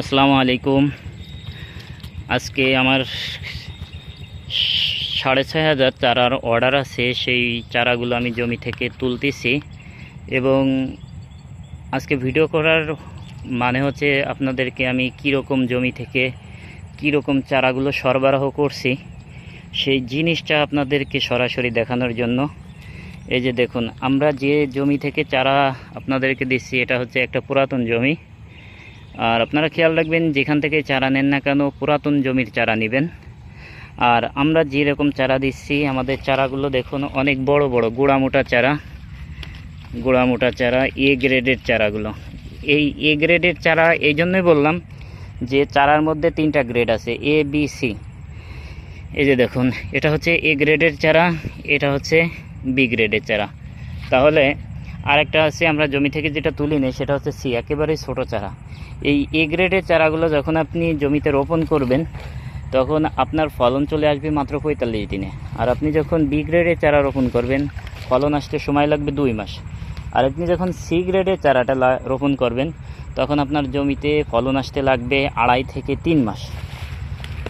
আসসালামু আলাইকুম। আজকে আমার সাড়ে ছয় হাজার চারার অর্ডার আছে, সেই চারাগুলো আমি জমি থেকে তুলতেছি এবং আজকে ভিডিও করার মানে হচ্ছে আপনাদেরকে আমি কীরকম জমি থেকে কীরকম চারাগুলো সরবরাহ করছি, সেই জিনিসটা আপনাদেরকে সরাসরি দেখানোর জন্য। এই যে দেখুন, আমরা যে জমি থেকে চারা আপনাদেরকে দিচ্ছি, এটা হচ্ছে একটা পুরাতন জমি। আর আপনারা খেয়াল রাখবেন, যেখান থেকে চারা নেন না কেন পুরাতন জমির চারা নেবেন। আর আমরা যেরকম চারা দিচ্ছি, আমাদের চারাগুলো দেখুন, অনেক বড় বড় গোড়ামোটা চারা গোড়ামোটা চারা, এ গ্রেডের চারাগুলো। এই এ গ্রেডের চারা, এই জন্যই বললাম যে চারার মধ্যে তিনটা গ্রেড আছে, এ, বি, সি। এই যে দেখুন, এটা হচ্ছে এ গ্রেডের চারা, এটা হচ্ছে বি গ্রেডের চারা। তাহলে আরেকটা আছে আমরা জমি থেকে যেটা তুলি নিই, সেটা হচ্ছে সি, একেবারেই ছোটো চারা। এই এ গ্রেডের চারাগুলো যখন আপনি জমিতে রোপণ করবেন, তখন আপনার ফলন চলে আসবে মাত্র পঁয়তাল্লিশ দিনে। আর আপনি যখন বি গ্রেডের চারা রোপণ করবেন, ফলন আসতে সময় লাগবে দুই মাস। আর আপনি যখন সি গ্রেডের চারাটা রোপণ করবেন, তখন আপনার জমিতে ফলন আসতে লাগবে আড়াই থেকে তিন মাস।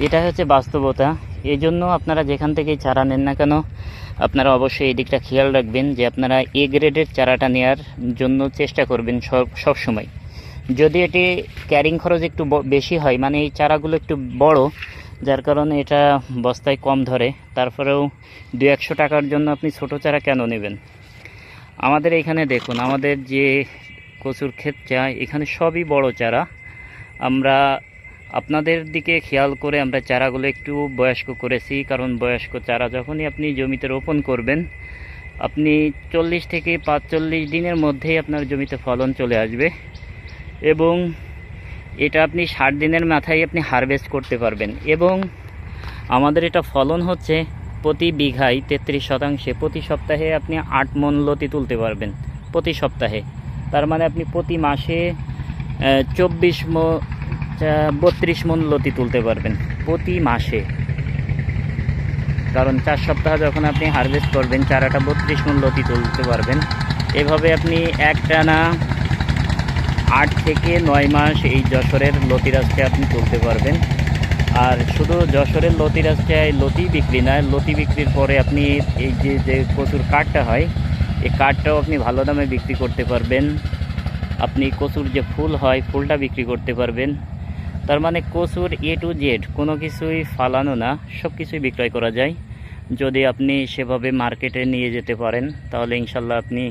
এটা হচ্ছে বাস্তবতা। এই জন্য আপনারা যেখান থেকেই চারা নেন না কেন আপনারা অবশ্যই এই দিকটা খেয়াল রাখবেন যে আপনারা এ গ্রেডের চারাটা নেওয়ার জন্য চেষ্টা করবেন সব সময়। যদি এটি ক্যারিং খরচ একটু বেশি হয় মানে এই চারাগুলো একটু বড়, যার কারণে এটা বস্তায় কম ধরে, তারপরেও দু একশো টাকার জন্য আপনি ছোট চারা কেন নেবেন? আমাদের এখানে দেখুন, আমাদের যে কচুর ক্ষেত চা এখানে সবই বড় চারা। আমরা আপনাদের দিকে খেয়াল করে আমরা চারাগুলো একটু বয়স্ক করেছি, কারণ বয়স্ক চারা যখনই আপনি জমিতে রোপণ করবেন, আপনি চল্লিশ থেকে পাঁচচল্লিশ দিনের মধ্যেই আপনার জমিতে ফলন চলে আসবে এবং এটা আপনি ষাট দিনের মাথায় আপনি হারভেস্ট করতে পারবেন এবং আমাদের এটা ফলন হচ্ছে প্রতি বিঘায় তেত্রিশ শতাংশে। প্রতি সপ্তাহে আপনি আট মন লতি তুলতে পারবেন প্রতি সপ্তাহে। তার মানে আপনি প্রতি মাসে চব্বিশ বত্রিশ মন লতি তুলতে পারবেন প্রতি মাসে। কারণ চার সপ্তাহ যখন আপনি হারভেস্ট করবেন, চারাটা বত্রিশ মন লতি তুলতে পারবেন। এভাবে আপনি একটানা আট থেকে নয় মাস এই যশোরের লতি লতিরাজকে আপনি তুলতে পারবেন। আর শুধু যশোরের লতিরাজটায় লতি বিক্রি না, লতি বিক্রির পরে আপনি এই যে যে কচুর কাঠটা হয়, এই কাঠটাও আপনি ভালো দামে বিক্রি করতে পারবেন। আপনি কচুর যে ফুল হয়, ফুলটা বিক্রি করতে পারবেন। তার মানে কচুর এ টু জেড কোনো কিছুই ফালানো না, সব কিছুই বিক্রয় করা যায়। যদি আপনি সেভাবে মার্কেটে নিয়ে যেতে পারেন, তাহলে ইনশাল্লাহ আপনি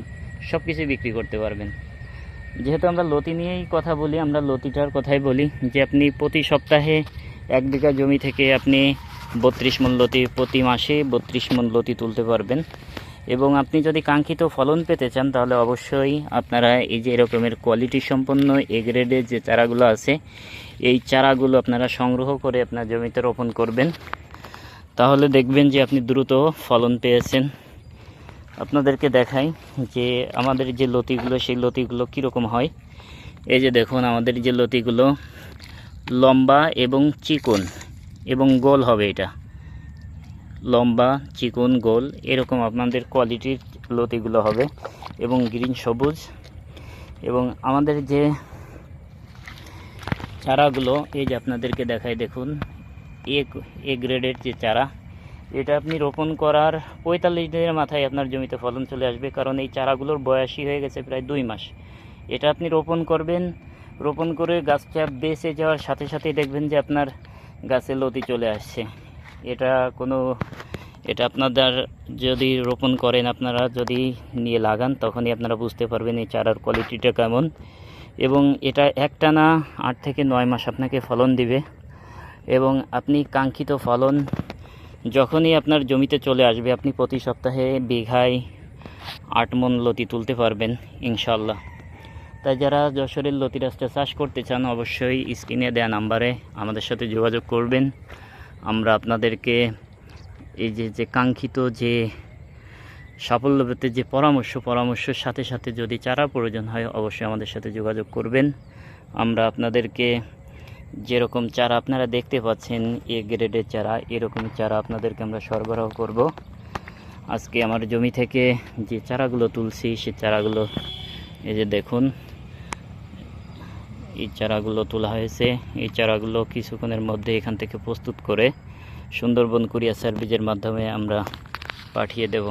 সব কিছুই বিক্রি করতে পারবেন। যেহেতু আমরা লতি নিয়েই কথা বলি, আমরা লতিটার কথাই বলি যে আপনি প্রতি সপ্তাহে এক বিঘা জমি থেকে আপনি বত্রিশ মন লতি প্রতি মাসে বত্রিশ মন লতি তুলতে পারবেন। এবং আপনি যদি কাঙ্ক্ষিত ফলন পেতে চান, তাহলে অবশ্যই আপনারা এই যে এরকমের কোয়ালিটি সম্পন্ন এ গ্রেডের যে চারাগুলো আছে, এই চারাগুলো আপনারা সংগ্রহ করে আপনার জমিতে রোপণ করবেন। তাহলে দেখবেন যে আপনি দ্রুত ফলন পেয়েছেন। আপনাদেরকে দেখাই যে আমাদের যে লতিগুলো, সেই লতিগুলো কীরকম হয়। এই যে দেখুন, আমাদের যে লতিগুলো লম্বা এবং চিকন এবং গোল হবে এটা। লম্বা, চিকন, গোল, এরকম আপনাদের কোয়ালিটির লতিগুলো হবে এবং গ্রিন সবুজ এবং আমাদের যে চারাগুলো, এই যে আপনাদেরকে দেখাই দেখুন এ এ গ্রেডের যে চারা, এটা আপনি রোপণ করার পঁয়তাল্লিশ দিনের মাথায় আপনার জমিতে ফলন চলে আসবে কারণ এই চারাগুলোর বয়সই হয়ে গেছে প্রায় দুই মাস। এটা আপনি রোপণ করবেন, রোপণ করে গাছটা বেঁচে যাওয়ার সাথে সাথেই দেখবেন যে আপনার গাছে লতি চলে আসছে। এটা কোনো, এটা আপনাদের যদি রোপণ করেন আপনারা যদি নিয়ে লাগান, তখনই আপনারা বুঝতে পারবেন এই চারার কোয়ালিটিটা কেমন। এবং এটা একটানা আট থেকে নয় মাস আপনাকে ফলন দিবে। এবং আপনি কাঙ্ক্ষিত ফলন যখনই আপনার জমিতে চলে আসবে, আপনি প্রতি সপ্তাহে বিঘায় আট মন লতি তুলতে পারবেন ইনশাল্লাহ তাই যারা যশোরের লতি রাস্তা চাষ করতে চান, অবশ্যই স্ক্রিনে দেয়া নাম্বারে আমাদের সাথে যোগাযোগ করবেন। আমরা আপনাদেরকে এই যে যে কাঙ্ক্ষিত যে সাফল্য পেতে যে পরামর্শ, পরামর্শের সাথে সাথে যদি চারা প্রয়োজন হয়, অবশ্যই আমাদের সাথে যোগাযোগ করবেন। আমরা আপনাদেরকে যেরকম চারা আপনারা দেখতে পাচ্ছেন, এ গ্রেডের চারা, এরকম চারা আপনাদেরকে আমরা সরবরাহ করব। আজকে আমার জমি থেকে যে চারাগুলো তুলছি, সে চারাগুলো এই যে দেখুন এই চারাগুলো তোলা হয়েছে। এই চারাগুলো কিছুক্ষণের মধ্যে এখান থেকে প্রস্তুত করে সুন্দরবন কুরিয়া সার্ভিসের মাধ্যমে আমরা পাঠিয়ে দেব।